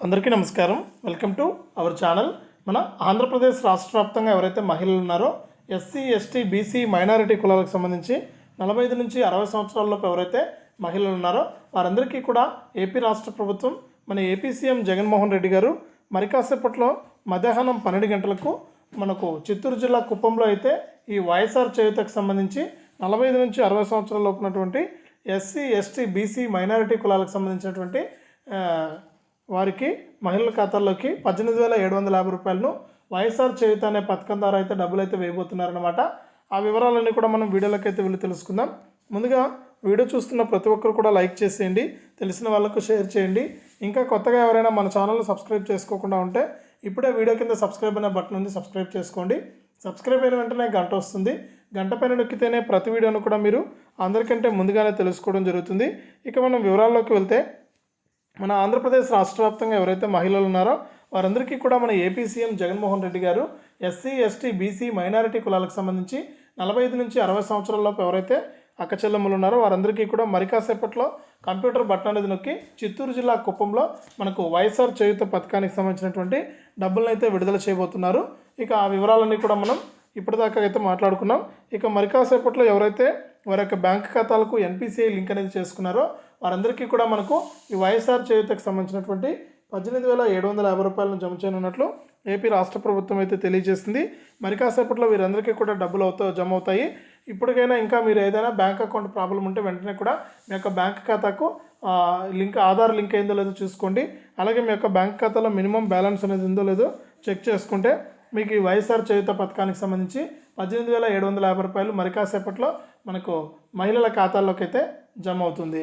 అందరికీ నమస్కారం. Welcome to our channel. మన ఆంధ్రప్రదేశ్ రాష్ట్ర వ్యాప్తంగా ఎవరైతే మహిళలు ఉన్నారో ఎస్సీ ఎస్టీ బీసీ మైనారిటీ కులాలకు సంబంధించి నలభై ఐదు నుంచి అరవై సంవత్సరాలలోపు ఎవరైతే మహిళలు ఉన్నారో వారందరికీ కూడా ఏపీ రాష్ట్ర ప్రభుత్వం మన ఏపీ సీఎం జగన్మోహన్ రెడ్డి గారు మరి కాసేపట్లో మధ్యాహ్నం పన్నెండు గంటలకు మనకు చిత్తూరు జిల్లా కుప్పంలో అయితే ఈ వైఎస్ఆర్ చేయుతకు సంబంధించి నలభై ఐదు నుంచి అరవై సంవత్సరాల ఉన్నటువంటి ఎస్సీ ఎస్టీ బీసీ మైనారిటీ కులాలకు సంబంధించినటువంటి వారికి మహిళల ఖాతాల్లోకి పద్దెనిమిది వేల ఏడు వందల యాభై రూపాయలను వైఎస్ఆర్ చేయుత అనే పథకం ద్వారా అయితే డబ్బులు అయితే వేయబోతున్నారనమాట ఆ వివరాలన్నీ కూడా మనం వీడియోలోకి అయితే వెళ్ళి తెలుసుకుందాం. ముందుగా వీడియో చూస్తున్న ప్రతి ఒక్కరు కూడా లైక్ చేసేయండి తెలిసిన వాళ్ళకు షేర్ చేయండి. ఇంకా కొత్తగా ఎవరైనా మన ఛానల్ని సబ్స్క్రైబ్ చేసుకోకుండా ఉంటే ఇప్పుడే వీడియో కింద సబ్స్క్రైబ్ అనే బటన్ ఉంది సబ్స్క్రైబ్ చేసుకోండి. సబ్స్క్రైబ్ అయిన వెంటనే గంట వస్తుంది. గంట పైన నొక్కితేనే ప్రతి వీడియోను కూడా మీరు అందరికంటే ముందుగానే తెలుసుకోవడం జరుగుతుంది. ఇక మనం వివరాల్లోకి వెళ్తే మన ఆంధ్రప్రదేశ్ రాష్ట్ర వ్యాప్తంగా ఎవరైతే మహిళలు ఉన్నారో వారందరికీ కూడా మన ఏపీ సీఎం జగన్మోహన్ రెడ్డి గారు ఎస్సీ ఎస్టీ బీసీ మైనారిటీ కులాలకు సంబంధించి నలభై ఐదు నుంచి అరవై సంవత్సరాలలోపు ఎవరైతే అక్క చెల్లెమ్మలు ఉన్నారో వారందరికీ కూడా మరికాసేపట్లో కంప్యూటర్ బటన్ అనేది నొక్కి చిత్తూరు జిల్లా కుప్పంలో మనకు వైఎస్ఆర్ చేయుత పథకానికి సంబంధించినటువంటి డబ్బులను అయితే విడుదల చేయబోతున్నారు. ఇక ఆ వివరాలన్నీ కూడా మనం ఇప్పటిదాకా అయితే మాట్లాడుకున్నాం. ఇక మరికాసేపట్లో ఎవరైతే వారి యొక్క బ్యాంక్ ఖాతాలకు ఎన్పిసిఐ లింక్ అనేది చేసుకున్నారో వారందరికీ కూడా మనకు ఈ వైఎస్ఆర్ చేయుతకు సంబంధించినటువంటి పద్దెనిమిది వేల ఏడు వందల యాభై రూపాయలను జమ చేయనున్నట్లు ఏపీ రాష్ట్ర ప్రభుత్వం అయితే తెలియజేసింది. మరి కాసేపట్లో వీరందరికీ కూడా డబ్బులు అవుతా జమ అవుతాయి. ఇప్పటికైనా ఇంకా మీరు ఏదైనా బ్యాంక్ అకౌంట్ ప్రాబ్లం ఉంటే వెంటనే కూడా మీ యొక్క బ్యాంక్ ఖాతాకు లింక్ ఆధార్ లింక్ అయిందో లేదో చూసుకోండి. అలాగే మీ యొక్క బ్యాంక్ ఖాతాలో మినిమం బ్యాలెన్స్ అనేది ఉందో లేదో చెక్ చేసుకుంటే మీకు ఈ వైఎస్ఆర్ చేయుత పథకానికి సంబంధించి పద్దెనిమిది వేల ఏడు వందల యాభై రూపాయలు మరి కాసేపట్లో మనకు మహిళల ఖాతాల్లోకి అయితే జమ అవుతుంది.